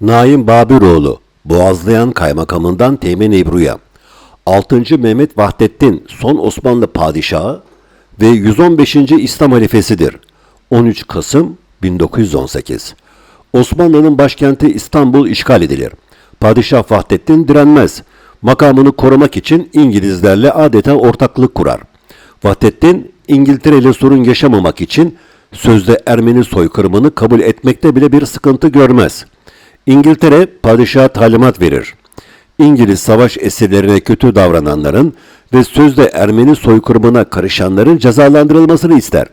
Naim Babiroğlu, Boğazlayan Kaymakamından Teğmen Ebru'ya, 6. Mehmet Vahdettin son Osmanlı padişahı ve 115. İslam halifesidir. 13 Kasım 1918. Osmanlı'nın başkenti İstanbul işgal edilir. Padişah Vahdettin direnmez. Makamını korumak için İngilizlerle adeta ortaklık kurar. Vahdettin İngiltere ile sorun yaşamamak için sözde Ermeni soykırımını kabul etmekte bile bir sıkıntı görmez. İngiltere padişaha talimat verir. İngiliz savaş esirlerine kötü davrananların ve sözde Ermeni soykırımına karışanların cezalandırılmasını ister.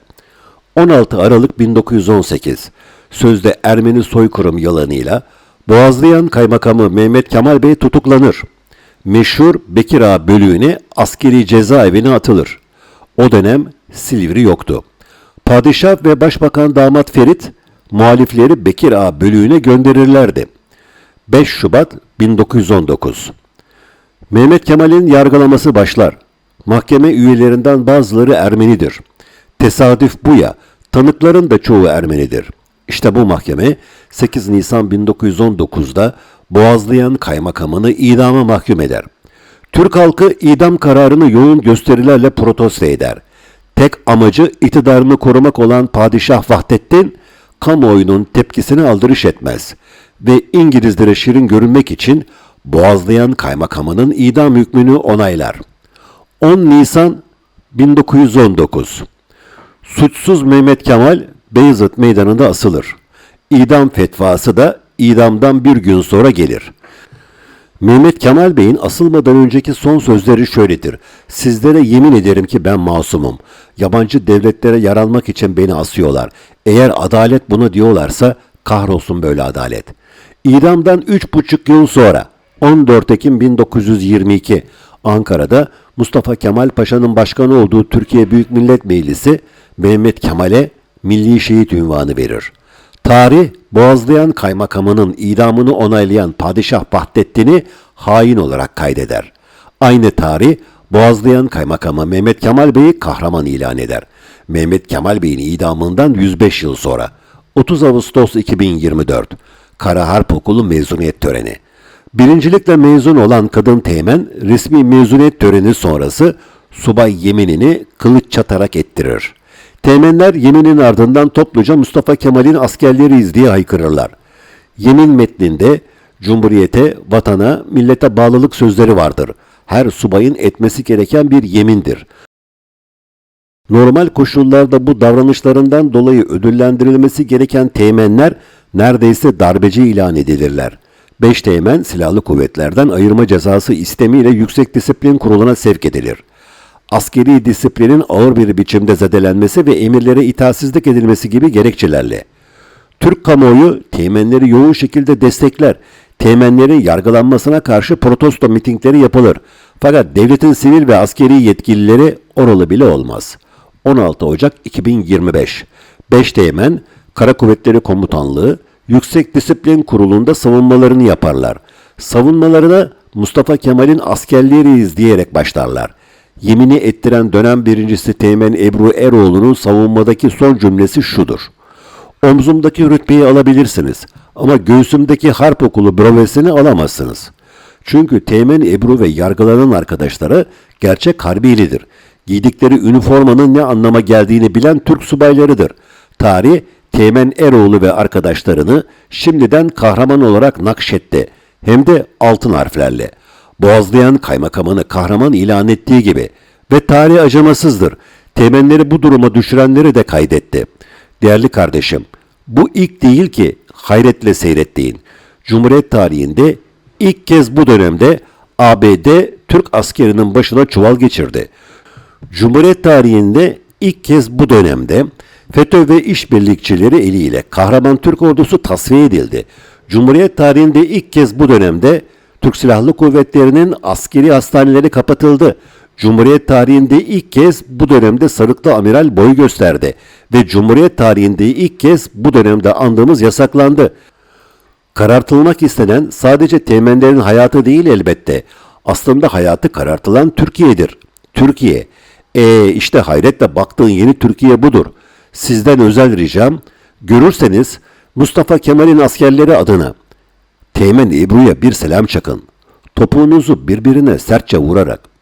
16 Aralık 1918 sözde Ermeni soykırım yalanıyla Boğazlayan Kaymakamı Mehmet Kemal Bey tutuklanır. Meşhur Bekir Ağa bölüğüne askeri cezaevine atılır. O dönem Silivri yoktu. Padişah ve Başbakan Damat Ferit muhalifleri Bekir Ağa bölüğüne gönderirlerdi. 5 Şubat 1919 Mehmet Kemal'in yargılaması başlar. Mahkeme üyelerinden bazıları Ermenidir. Tesadüf bu ya, tanıkların da çoğu Ermenidir. İşte bu mahkeme 8 Nisan 1919'da Boğazlayan kaymakamını idama mahkum eder. Türk halkı idam kararını yoğun gösterilerle protesto eder. Tek amacı iktidarını korumak olan Padişah Vahdettin, kamuoyunun tepkisine aldırış etmez ve İngilizlere şirin görünmek için Boğazlayan kaymakamının idam hükmünü onaylar. 10 Nisan 1919 Suçsuz Mehmet Kemal Beyazıt Meydanı'nda asılır. İdam fetvası da idamdan bir gün sonra gelir. Mehmet Kemal Bey'in asılmadan önceki son sözleri şöyledir. Sizlere yemin ederim ki ben masumum. Yabancı devletlere yer almak için beni asıyorlar. Eğer adalet bunu diyorlarsa kahrolsun böyle adalet. İdamdan üç buçuk yıl sonra 14 Ekim 1922 Ankara'da Mustafa Kemal Paşa'nın başkanı olduğu Türkiye Büyük Millet Meclisi Mehmet Kemal'e Milli Şehit ünvanı verir. Tarih, Boğazlayan kaymakamının idamını onaylayan Padişah Vahdettin'i hain olarak kaydeder. Aynı tarih, Boğazlayan kaymakamı Mehmet Kemal Bey'i kahraman ilan eder. Mehmet Kemal Bey'in idamından 105 yıl sonra, 30 Ağustos 2024, Kara Harp Okulu mezuniyet töreni. Birincilikle mezun olan kadın teğmen resmi mezuniyet töreni sonrası subay yeminini kılıç çatarak ettirir. Teğmenler yeminin ardından topluca Mustafa Kemal'in askerleriyiz diye haykırırlar. Yemin metninde Cumhuriyete, vatana, millete bağlılık sözleri vardır. Her subayın etmesi gereken bir yemindir. Normal koşullarda bu davranışlarından dolayı ödüllendirilmesi gereken teğmenler neredeyse darbeci ilan edilirler. Beş teğmen silahlı kuvvetlerden ayırma cezası istemiyle Yüksek Disiplin Kurulu'na sevk edilir. Askeri disiplinin ağır bir biçimde zedelenmesi ve emirlere itaatsizlik edilmesi gibi gerekçelerle. Türk kamuoyu teğmenleri yoğun şekilde destekler. Teğmenlerin yargılanmasına karşı protesto mitingleri yapılır. Fakat devletin sivil ve askeri yetkilileri oralı bile olmaz. 16 Ocak 2025 5 teğmen Kara Kuvvetleri Komutanlığı Yüksek Disiplin Kurulu'nda savunmalarını yaparlar. Savunmalarına Mustafa Kemal'in askerleriyiz diyerek başlarlar. Yemini ettiren dönem birincisi Teğmen Ebru Eroğlu'nun savunmadaki son cümlesi şudur. Omzumdaki rütbeyi alabilirsiniz ama göğsümdeki harp okulu brovesini alamazsınız. Çünkü Teğmen Ebru ve yargılanan arkadaşları gerçek harbiyelidir. Giydikleri üniformanın ne anlama geldiğini bilen Türk subaylarıdır. Tarih Teğmen Eroğlu ve arkadaşlarını şimdiden kahraman olarak nakşetti. Hem de altın harflerle. Boğazlayan kaymakamını kahraman ilan ettiği gibi ve tarih acımasızdır. Teğmenleri bu duruma düşürenleri de kaydetti. Değerli kardeşim, bu ilk değil ki hayretle seyrettiğin. Cumhuriyet tarihinde ilk kez bu dönemde ABD Türk askerinin başına çuval geçirdi. Cumhuriyet tarihinde ilk kez bu dönemde FETÖ ve işbirlikçileri eliyle kahraman Türk ordusu tasfiye edildi. Cumhuriyet tarihinde ilk kez bu dönemde Türk Silahlı Kuvvetleri'nin askeri hastaneleri kapatıldı. Cumhuriyet tarihinde ilk kez bu dönemde Sarıklı Amiral boy gösterdi ve Cumhuriyet tarihinde ilk kez bu dönemde andığımız yasaklandı. Karartılmak istenen sadece teğmenlerin hayatı değil elbette. Aslında hayatı karartılan Türkiye'dir. Türkiye. E işte hayretle baktığın yeni Türkiye budur. Sizden özel ricam, görürseniz Mustafa Kemal'in askerleri adına Teğmen Ebru'ya bir selam çakın. Topuğunuzu birbirine sertçe vurarak